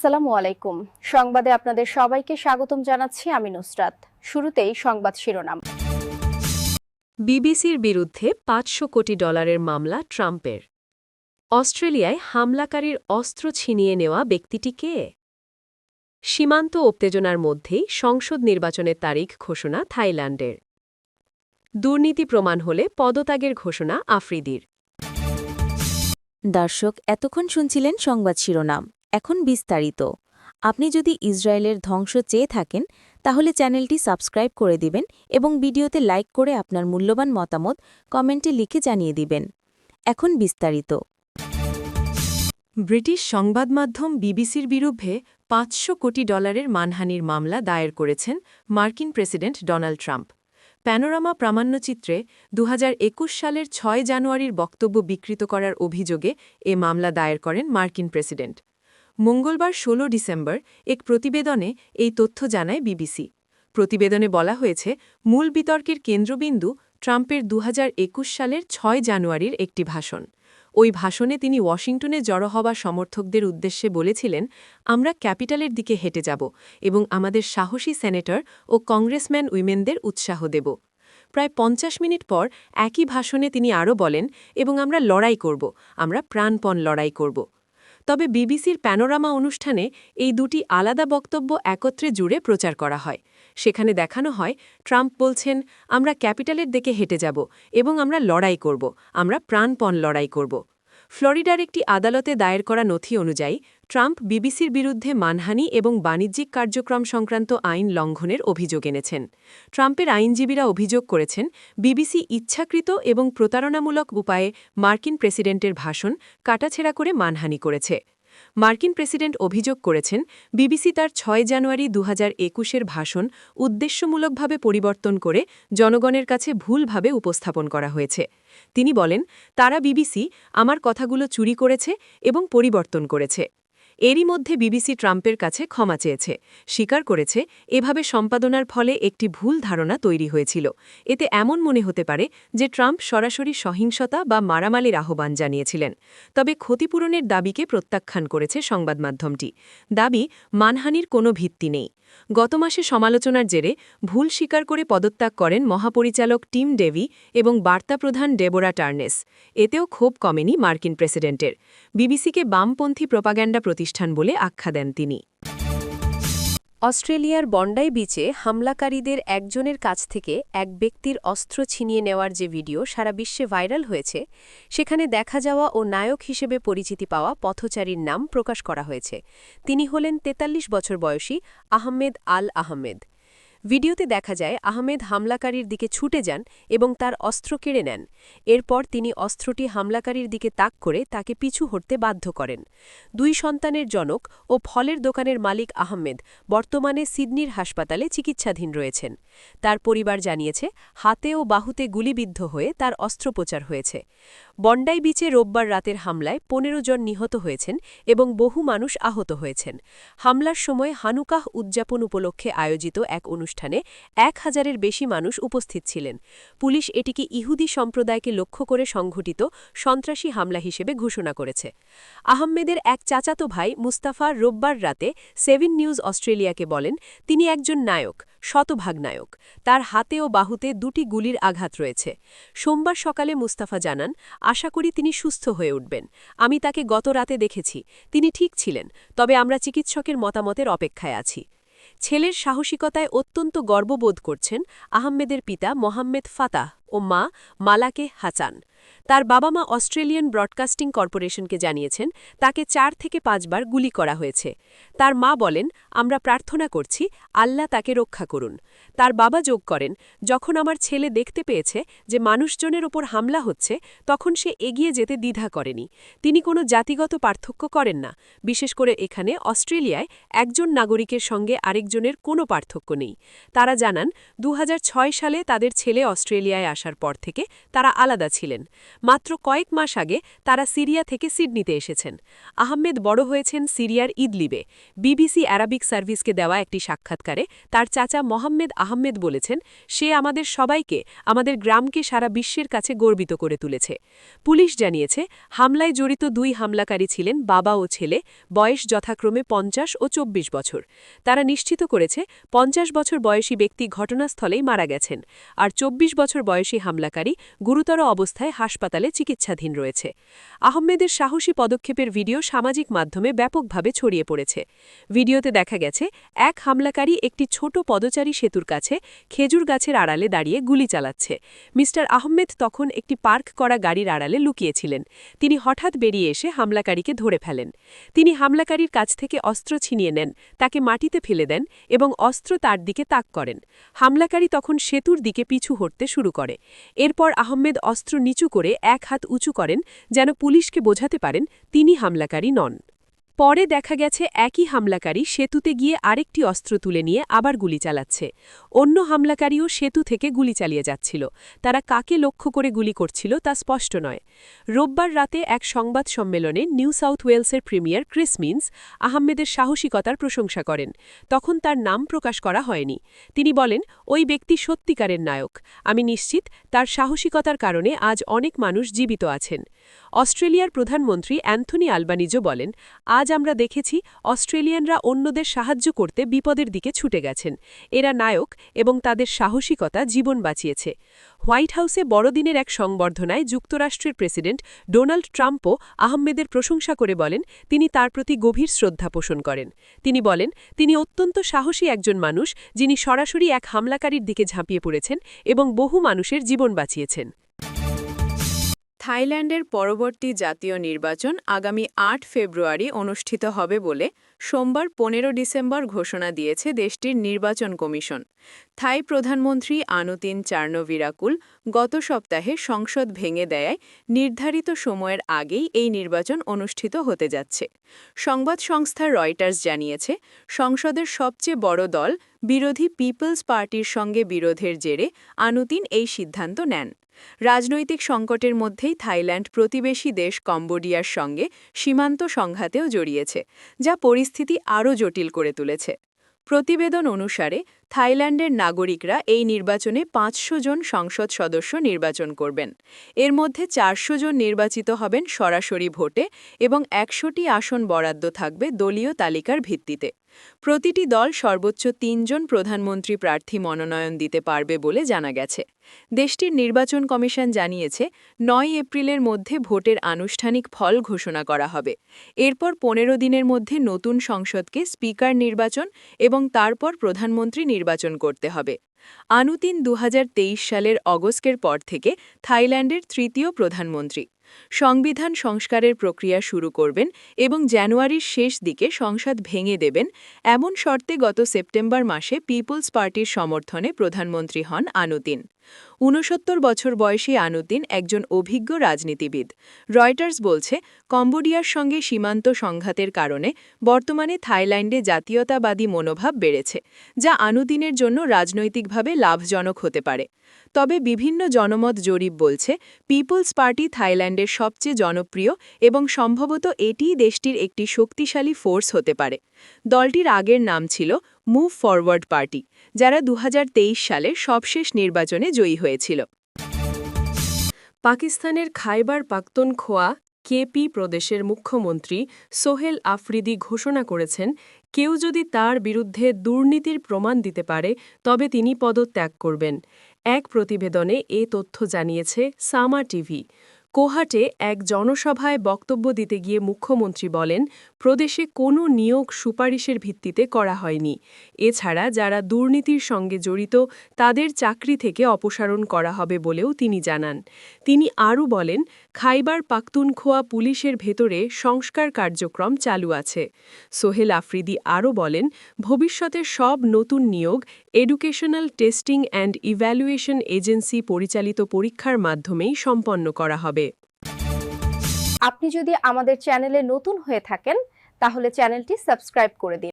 আসসালামু আলাইকুম। সংবাদে আপনাদের সবাইকে স্বাগতম জানাচ্ছি আমি নুসরাত। শুরুতেই সংবাদ শিরোনাম। বিবিসির বিরুদ্ধে পাঁচশো কোটি ডলারের মামলা ট্রাম্পের। অস্ট্রেলিয়ায় হামলাকারীর অস্ত্র ছিনিয়ে নেওয়া ব্যক্তিটি কে? সীমান্ত উত্তেজনার মধ্যেই সংসদ নির্বাচনের তারিখ ঘোষণা থাইল্যান্ডের। দুর্নীতি প্রমাণ হলে পদত্যাগের ঘোষণা আফ্রিদির। দর্শক এতক্ষণ শুনছিলেন সংবাদ শিরোনাম। এখন বিস্তারিত। আপনি যদি ইসরায়েলের ধ্বংস চেয়ে থাকেন, তাহলে চ্যানেলটি সাবস্ক্রাইব করে দিবেন এবং ভিডিওতে লাইক করে আপনার মূল্যবান মতামত কমেন্টে লিখে জানিয়ে দিবেন। এখন বিস্তারিত। ব্রিটিশ সংবাদ মাধ্যম বিবিসির বিরুদ্ধে পাঁচশো কোটি ডলারের মানহানির মামলা দায়ের করেছেন মার্কিন প্রেসিডেন্ট ডোনাল্ড ট্রাম্প। প্যানোরামা প্রামাণ্যচিত্রে দু হাজার একুশ সালের ছয় জানুয়ারির বক্তব্য বিকৃত করার অভিযোগে এ মামলা দায়ের করেন মার্কিন প্রেসিডেন্ট। মঙ্গলবার ১৬ ডিসেম্বর এক প্রতিবেদনে এই তথ্য জানায় বিবিসি। প্রতিবেদনে বলা হয়েছে, মূল বিতর্কের কেন্দ্রবিন্দু ট্রাম্পের দু হাজার একুশ সালের ছয় জানুয়ারির একটি ভাষণ। ওই ভাষণে তিনি ওয়াশিংটনে জড়ো হওয়া সমর্থকদের উদ্দেশ্যে বলেছিলেন, আমরা ক্যাপিটালের দিকে হেঁটে যাব এবং আমাদের সাহসী সেনেটর ও কংগ্রেসম্যান উইমেনদের উৎসাহ দেব। প্রায় পঞ্চাশ মিনিট পর একই ভাষণে তিনি আরও বলেন, এবং আমরা লড়াই করব, আমরা প্রাণপণ লড়াই করব। তবে বিবিসির প্যানোরামা অনুষ্ঠানে এই দুটি আলাদা বক্তব্য একত্রে জুড়ে প্রচার করা হয়। সেখানে দেখানো হয়, ট্রাম্প বলছেন, আমরা ক্যাপিটালের দিকে হেঁটে যাব এবং আমরা লড়াই করব, আমরা প্রাণপণ লড়াই করব। ফ্লোরিডার একটি আদালতে দায়ের করা নথি অনুযায়ী, ট্রাম্প বিবিসির বিরুদ্ধে মানহানি এবং বাণিজ্যিক কার্যক্রম সংক্রান্ত আইন লঙ্ঘনের অভিযোগ এনেছেন। ট্রাম্পের আইনজীবীরা অভিযোগ করেছেন, বিবিসি ইচ্ছাকৃত এবং প্রতারণামূলক উপায়ে মার্কিন প্রেসিডেন্টের ভাষণ কাটাছেড়া করে মানহানি করেছে। মার্কিন প্রেসিডেন্ট অভিযোগ করেছেন, বিবিসি তার ছয় জানুয়ারি দু হাজার একুশের ভাষণ উদ্দেশ্যমূলকভাবে পরিবর্তন করে জনগণের কাছে ভুলভাবে উপস্থাপন করা হয়েছে। তিনি বলেন, তারা বিবিসি আমার কথাগুলো চুরি করেছে এবং পরিবর্তন করেছে। এরই মধ্যে বিবিসি ট্রাম্পের কাছে ক্ষমা চেয়েছে। স্বীকার করেছে, এভাবে সম্পাদনার ফলে একটি ভুল ধারণা তৈরি হয়েছিল। এতে এমন মনে হতে পারে যে ট্রাম্প সরাসরি সহিংসতা বা মারামালির আহ্বান জানিয়েছিলেন। তবে ক্ষতিপূরণের দাবিকে প্রত্যাখ্যান করেছে সংবাদ মাধ্যমটি। দাবি, মানহানির কোনো ভিত্তি নেই। গত মাসে সমালোচনার জেরে ভুল স্বীকার করে পদত্যাগ করেন মহাপরিচালক টিম ডেভি এবং বার্তা প্রধান ডেবোরা টার্নেস। এতেও ক্ষোভ কমেনি মার্কিন প্রেসিডেন্টের। বিবিসিকে বামপন্থী প্রপাগ্যান্ডা প্রতিষ্ঠান বলে আখ্যা দেন তিনি। অস্ট্রেলিয়ার বন্ডাই বিচে হামলাকারীদের একজনের কাছ থেকে এক ব্যক্তির অস্ত্র ছিনিয়ে নেওয়ার যে ভিডিও সারা বিশ্বে ভাইরাল হয়েছে, সেখানে দেখা যাওয়া ও নায়ক হিসেবে পরিচিতি পাওয়া পথচারীর নাম প্রকাশ করা হয়েছে। তিনি হলেন ৪৩ বছর বয়সী আহমেদ আল আহমেদ। ভিডিওতে দেখা যায়, আহমেদ হামলাকারীর দিকে ছুটে যান এবং তার অস্ত্র কেড়ে নেন। এরপর তিনি অস্ত্রটি হামলাকারীর দিকে তাক করে তাকে পিছু হটতে বাধ্য করেন। দুই সন্তানের জনক ও ফলের দোকানের মালিক আহমেদ বর্তমানে সিডনির হাসপাতালে চিকিৎসাধীন রয়েছেন। তার পরিবার জানিয়েছে, হাতে ও বাহুতে গুলিবিদ্ধ হয়ে তার অস্ত্রোপচার হয়েছে। বন্ডাই বিচে রোববার রাতের হামলায় পনেরো জন নিহত হয়েছেন এবং বহু মানুষ আহত হয়েছেন। হামলার সময় হানুকাহ উদযাপন উপলক্ষে আয়োজিত এক অনুষ্ঠানে এক হাজারের বেশি মানুষ উপস্থিত ছিলেন। পুলিশ এটিকে ইহুদি সম্প্রদায়কে লক্ষ্য করে সংঘটিত সন্ত্রাসী হামলা হিসেবে ঘোষণা করেছে। আহমেদের এক চাচাতো ভাই মুস্তাফা রোববার রাতে সেভেন নিউজ অস্ট্রেলিয়াকে বলেন, তিনি একজন নায়ক, শতভাগ নায়ক। তার হাতে ও বাহুতে দুটি গুলির আঘাত রয়েছে। সোমবার সকালে মুস্তাফা জানান আশা করি তিনি সুস্থ হয়ে উঠবেন। আমি তাকে গত রাতে দেখেছি। তিনি ঠিক ছিলেন, তবে আমরা চিকিৎসকের মতামতের অপেক্ষায় আছি। ছেলের সাহসিকতায় অত্যন্ত গর্ববোধ করছেন আহমেদের পিতা মোহাম্মেদ ফাতাহ। ও মা মালাকে হাসান তার বাবা মা অস্ট্রেলিয়ান ব্রডকাস্টিং কর্পোরেশনকে জানিয়েছেন, তাকে চার থেকে পাঁচবার গুলি করা হয়েছে। তার মা বলেন, আমরা প্রার্থনা করছি, আল্লাহ তাকে রক্ষা করুন। তার বাবা যোগ করেন, যখন আমার ছেলে দেখতে পেয়েছে যে মানুষজনের ওপর হামলা হচ্ছে, তখন সে এগিয়ে যেতে দ্বিধা করেনি। তিনি কোনো জাতিগত পার্থক্য করেন না। বিশেষ করে এখানে অস্ট্রেলিয়ায় একজন নাগরিকের সঙ্গে আরেকজনের কোনো পার্থক্য নেই। তারা জানান দু হাজার ছয় সালে তাদের ছেলে অস্ট্রেলিয়ায় আসার পর থেকে তারা আলাদা ছিলেন। মাত্র কয়েক মাস আগে তারা সিরিয়া থেকে সিডনিতে এসেছেন। আহমেদ বড় হয়েছেন সিরিয়ার ইদলিবে। বিবিসি অ্যারাবিক সার্ভিসকে দেওয়া একটি সাক্ষাৎকারে তার চাচা মোহাম্মেদ আহমেদ বলেছেন, সে আমাদের সবাইকে, আমাদের গ্রামকে সারা বিশ্বের কাছে গর্বিত করে তুলেছে। পুলিশ জানিয়েছে, হামলায় জড়িত দুই হামলাকারী ছিলেন বাবা ও ছেলে, বয়স যথাক্রমে পঞ্চাশ ও চব্বিশ বছর। তারা নিশ্চিত করেছে, পঞ্চাশ বছর বয়সী ব্যক্তি ঘটনাস্থলেই মারা গেছেন, আর চব্বিশ বছর বয়সী হামলাকারী গুরুতর অবস্থায় হাসপাতালে চিকিৎসাধীন রয়েছে। আহমেদের সাহসী পদক্ষেপের ভিডিও সামাজিক মাধ্যমে ব্যাপকভাবে ছড়িয়ে পড়েছে। ভিডিওতে দেখা গেছে, এক হামলাকারী একটি ছোট পদচারী সেতুর কাছে খেজুর গাছের আড়ালে দাঁড়িয়ে গুলি চালাচ্ছে। মিস্টার আহমেদ তখন একটি পার্ক করা গাড়ির আড়ালে লুকিয়েছিলেন। তিনি হঠাৎ বেরিয়ে এসে হামলাকারীকে ধরে ফেলেন। তিনি হামলাকারীর কাছ থেকে অস্ত্র ছিনিয়ে নেন, তাকে মাটিতে ফেলে দেন এবং অস্ত্র তার দিকে তাক করেন। হামলাকারী তখন সেতুর দিকে পিছু হটতে শুরু করে। এরপর আহমেদ অস্ত্র নিচু করে এক হাত উঁচু করেন যেন পুলিশকে বোঝাতে পারেন তিনি হামলাকারী নন। পরে দেখা গেছে একই হামলাকারী সেতুতে গিয়ে আরেকটি অস্ত্র তুলে নিয়ে আবার গুলি চালাচ্ছে। অন্য হামলাকারীও সেতু থেকে গুলি চালিয়ে যাচ্ছিল। তারা কাকে লক্ষ্য করে গুলি করছিল তা স্পষ্ট নয়। রোববার রাতে এক সংবাদ সম্মেলনে নিউ সাউথ ওয়েলসের প্রিমিয়ার ক্রিস মিন্স আহমেদের সাহসিকতার প্রশংসা করেন। তখন তার নাম প্রকাশ করা হয়নি। তিনি বলেন, ওই ব্যক্তি সত্যিকারের নায়ক। আমি নিশ্চিত তার সাহসিকতার কারণে আজ অনেক মানুষ জীবিত আছেন। অস্ট্রেলিয়ার প্রধানমন্ত্রী অ্যান্থনি আলবানিজো বলেন, আজ আমরা দেখেছি অস্ট্রেলিয়ানরা অন্যদের সাহায্য করতে বিপদের দিকে ছুটে গেছেন। এরা নায়ক এবং তাদের সাহসিকতা জীবন বাঁচিয়েছে। হোয়াইট হাউসে বড়দিনের এক সংবর্ধনায় যুক্তরাষ্ট্রের প্রেসিডেন্ট ডোনাল্ড ট্রাম্পও আহমেদের প্রশংসা করে বলেন, তিনি তার প্রতি গভীর শ্রদ্ধা পোষণ করেন। তিনি বলেন, তিনি অত্যন্ত সাহসী একজন মানুষ যিনি সরাসরি এক হামলাকারীর দিকে ঝাঁপিয়ে পড়েছেন এবং বহু মানুষের জীবন বাঁচিয়েছেন। থাইল্যান্ডের পরবর্তী জাতীয় নির্বাচন আগামী আট ফেব্রুয়ারি অনুষ্ঠিত হবে বলে সোমবার পনেরো ডিসেম্বর ঘোষণা দিয়েছে দেশটির নির্বাচন কমিশন। থাই প্রধানমন্ত্রী আনুতিন চার্নোভিরাকুল গত সপ্তাহে সংসদ ভেঙে দেয় নির্ধারিত সময়ের আগেই এই নির্বাচন অনুষ্ঠিত হতে যাচ্ছে। সংবাদ সংস্থা রয়টার্স জানিয়েছে, সংসদের সবচেয়ে বড় দল বিরোধী পিপলস পার্টির সঙ্গে বিরোধের জেরে আনুতিন এই সিদ্ধান্ত নেন। রাজনৈতিক সংকটের মধ্যেই থাইল্যান্ড প্রতিবেশী দেশ কম্বোডিয়ার সঙ্গে সীমান্ত সংঘাতেও জড়িয়েছে, যা পরিস্থিতি আরও জটিল করে তুলেছে। প্রতিবেদন অনুসারে থাইল্যান্ডের নাগরিকরা এই নির্বাচনে পাঁচশো জন সংসদ সদস্য নির্বাচন করবেন। এর মধ্যে চারশো জন নির্বাচিত হবেন সরাসরি ভোটে এবং একশোটি আসন বরাদ্দ থাকবে দলীয় তালিকার ভিত্তিতে। প্রতিটি দল সর্বোচ্চ তিনজন প্রধানমন্ত্রী প্রার্থী মনোনয়ন দিতে পারবে বলে জানা গেছে। দেশটির নির্বাচন কমিশন জানিয়েছে, নয় এপ্রিলের মধ্যে ভোটের আনুষ্ঠানিক ফল ঘোষণা করা হবে। এরপর পনেরো দিনের মধ্যে নতুন সংসদকে স্পিকার নির্বাচন এবং তারপর প্রধানমন্ত্রী নির্বাচন করতে হবে। আনুতিন দু হাজার তেইশ সালের অগস্টের পর থেকে থাইল্যান্ডের তৃতীয় প্রধানমন্ত্রী। সংবিধান সংস্কারের প্রক্রিয়া শুরু করবেন এবং জানুয়ারির শেষ দিকে সংসদ ভেঙে দেবেন, এমন শর্তে গত সেপ্টেম্বর মাসে পিপলস পার্টির সমর্থনে প্রধানমন্ত্রী হন আনুতিন। ঊনসত্তর বছর বয়সী আনুদ্দিন একজন অভিজ্ঞ রাজনীতিবিদ। রয়টার্স বলছে, কম্বোডিয়ার সঙ্গে সীমান্ত সংঘাতের কারণে বর্তমানে থাইল্যান্ডে জাতীয়তাবাদী মনোভাব বেড়েছে, যা আনুদিনের জন্য রাজনৈতিকভাবে লাভজনক হতে পারে। তবে বিভিন্ন জনমত জরিপ বলছে, পিপলস পার্টি থাইল্যান্ডের সবচেয়ে জনপ্রিয় এবং সম্ভবত এটিই দেশটির একটি শক্তিশালী ফোর্স হতে পারে। দলটির আগের নাম ছিল মুভ ফরওয়ার্ড পার্টি। যারা দু সালের সবশেষ নির্বাচনে জয়ী হয়েছিল। পাকিস্তানের খাইবার পাখতুনখোয়া কেপি প্রদেশের মুখ্যমন্ত্রী সোহেল আফ্রিদি ঘোষণা করেছেন, কেউ যদি তার বিরুদ্ধে দুর্নীতির প্রমাণ দিতে পারে, তবে তিনি পদত্যাগ করবেন। এক প্রতিবেদনে এ তথ্য জানিয়েছে সামা টিভি। কোহাটে এক জনসভায় বক্তব্য দিতে গিয়ে মুখ্যমন্ত্রী বলেন, প্রদেশে কোনো নিয়োগ সুপারিশের ভিত্তিতে করা হয়নি। এছাড়া যারা দুর্নীতির সঙ্গে জড়িত, তাদের চাকরি থেকে অপসারণ করা হবে বলেও তিনি জানান। তিনি আরও বলেন, খাইবার পাখতুনখোয়া পুলিশের ভেতরে সংস্কার কার্যক্রম চালু আছে। সোহেল আফ্রিদি আরও বলেন ভবিষ্যতের সব নতুন নিয়োগ educational testing and evaluation agency পরিচালিত পরীক্ষার মাধ্যমেই সম্পন্ন করা হবে। আপনি যদি আমাদের চ্যানেলে নতুন হয়ে থাকেন, তাহলে চ্যানেলটি সাবস্ক্রাইব করে দিন।